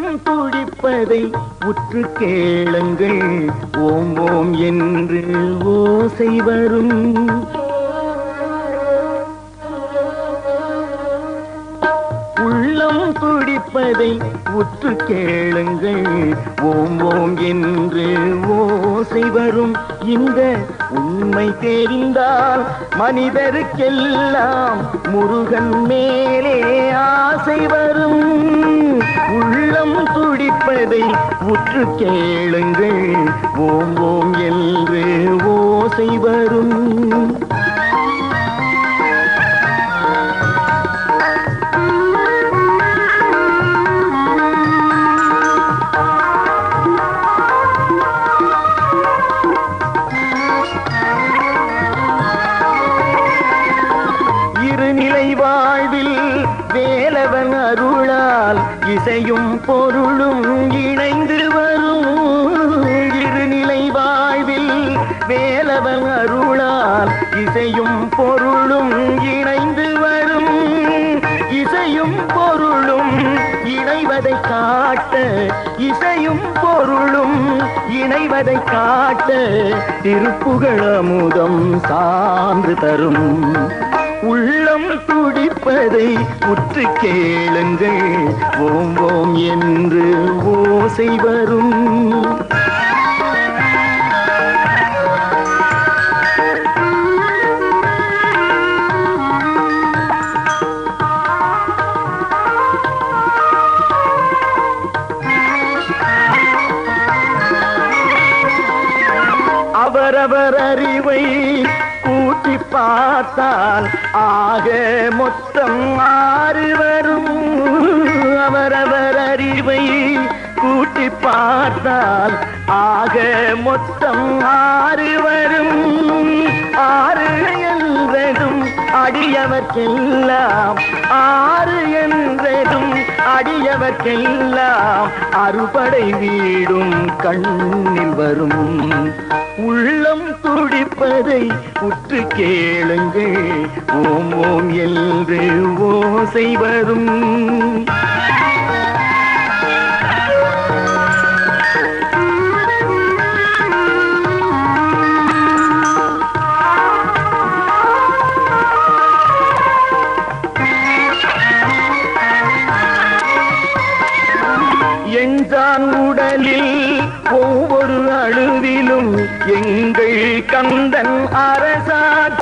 துடிப்பதை உற்று கேளுங்கள். ஓம் ஓம் என்று ஓசை வரும். உள்ளம் துடிப்பதை உற்று கேளுங்கள். ஓம் ஓம் என்று ஓசை வரும். இந்த உண்மை தெரிந்தால் மனிதருக்கெல்லாம் முருகன் மேலே ஆசை வரும். துடிப்பதை உற்று கேளுங்கள். ஓம் ஓம் என்று ஓசை வரும் இருநிலை வாழ்வில் வேலவன் அருளால் இசையும் பொருளும் இணைந்து வரும். இருநிலை வாழ்வில் வேலவன் அருளால் இசையும் பொருளும் இணைந்து வரும். இசையும் பொருளும் இணைவதை காட்ட இசையும் பொருளும் இணைவதை காட்ட திருப்புகழ் அமுதம் சான்று தரும். உள்ளம் துடிப்பதை உற்று கேளுங்கள் ஓம் ஓம் என்று ஓசை வரும். அவரவர் அறிவை கூட்டி பார்த்தால் ஆக மொத்தம் ஆறு வரும். அவரவர் அறிவை கூட்டி பார்த்தால் ஆக மொத்தம் ஆறு வரும். ஆறு என்றதும் அடியவர்க்கெல்லாம் ஆறு என்றதும் அடியவர்க்கெல்லாம் அறுபடை வீடும் கண்ணில் வரும். உள்ளம் துடிப்பதை உற்று கேளுங்கள். ஓம் ஓம் என்று ஓசை வரும் என்றான் உடலில் ஒவ்வொரு அணுவிலும் எங்கள் கந்தன் அரசாட்சி.